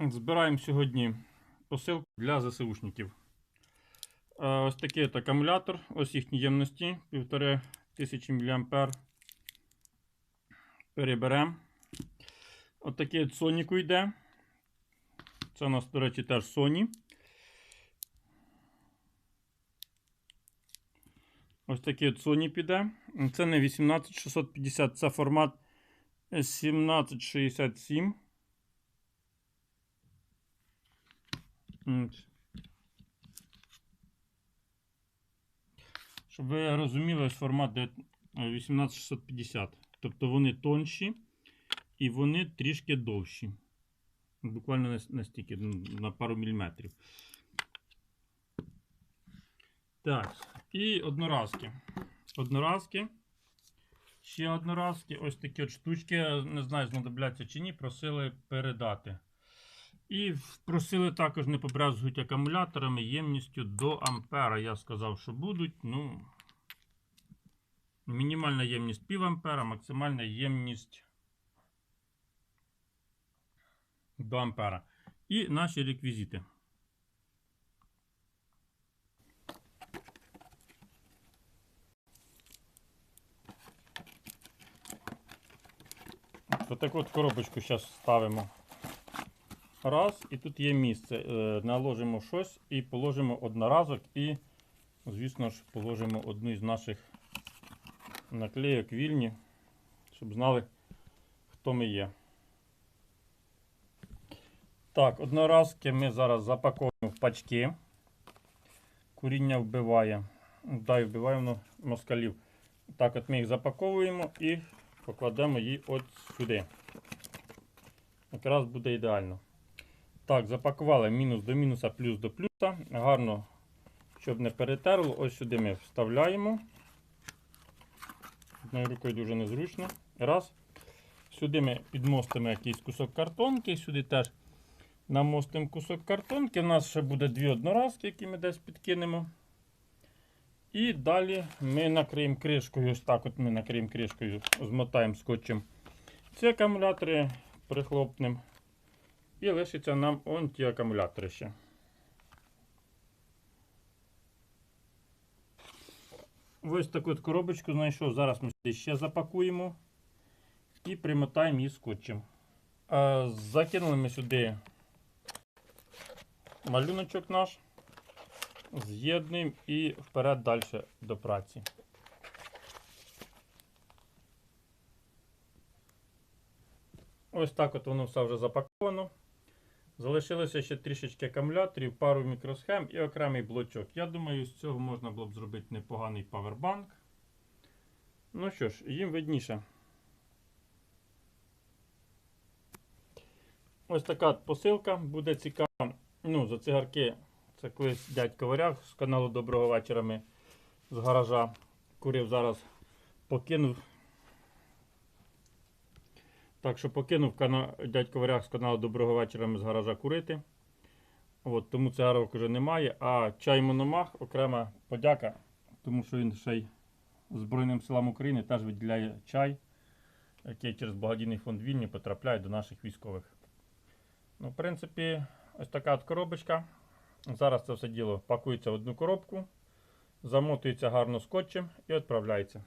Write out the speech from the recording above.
Збираємо сьогодні посилку для ЗСУшників. Е, Ось такий от акумулятор, ось їхні ємності 1500 мА. Переберемо. Ось такий от Соніку йде. Це у нас, до речі, теж Sony. Ось такий от Sony піде. Це не 18650, це формат 1767. Щоб ви розуміли, ось формат 18650. Тобто вони тонші і вони трішки довші. Буквально настільки, ну, на пару міліметрів. Так, і одноразки. Одноразки. Ще одноразки. Ось такі от штучки, не знаю, знадобляться чи ні, просили передати. І просили також не побрезгують акумуляторами ємністю до ампера. Я сказав, що будуть. Ну, мінімальна ємність пів ампера, максимальна ємність до ампера. І наші реквізити. Ось таку от коробочку зараз ставимо. Раз, і тут є місце. Е, Наложимо щось і положимо одноразок і, звісно ж, положимо одну із наших наклейок вільні, щоб знали, хто ми є. Так, одноразки ми зараз запаковуємо в пачки. Куріння вбиває. Дай вбиває воно москалів. Так, от ми їх запаковуємо і покладемо її от сюди. Якраз буде ідеально. Так, запакували мінус до мінуса, плюс до плюса. Гарно, щоб не перетерло. Ось сюди ми вставляємо. Одною рукою дуже незручно. Раз. Сюди ми підмостимо якийсь кусок картонки. Сюди теж намостимо кусок картонки. У нас ще буде дві одноразки, які ми десь підкинемо. І далі ми накриємо кришкою. Ось так от ми накриємо кришкою, змотаємо скотчем. Ці акумулятори прихлопнемо. І лишиться нам он ті акумулятори ще. Ось таку от коробочку знайшов. Зараз ми ще запакуємо і примотаємо її скотчем. Закинули ми сюди малюночок наш, з'єднуємо і вперед далі до праці. Ось так от воно все вже запаковано. Залишилося ще трішечки акумуляторів, пару мікросхем і окремий блочок. Я думаю, з цього можна було б зробити непоганий павербанк. Ну що ж, їм видніше. Ось така посилка буде цікава. Ну, за цигарки. Це колись дядько Варяг з каналу Доброго вечора ми з гаража курив зараз, покинув. Так що покинув кана... дядько Варяг з каналу Доброго вечора ми з гаража курити. От, тому цигарок вже немає. А чай Мономах окрема подяка, тому що він ще й Збройним силам України теж виділяє чай, який через благодійний фонд вільні потрапляє до наших військових. Ну, в принципі, ось така от коробочка. Зараз це все діло пакується в одну коробку, замотується гарно скотчем і відправляється.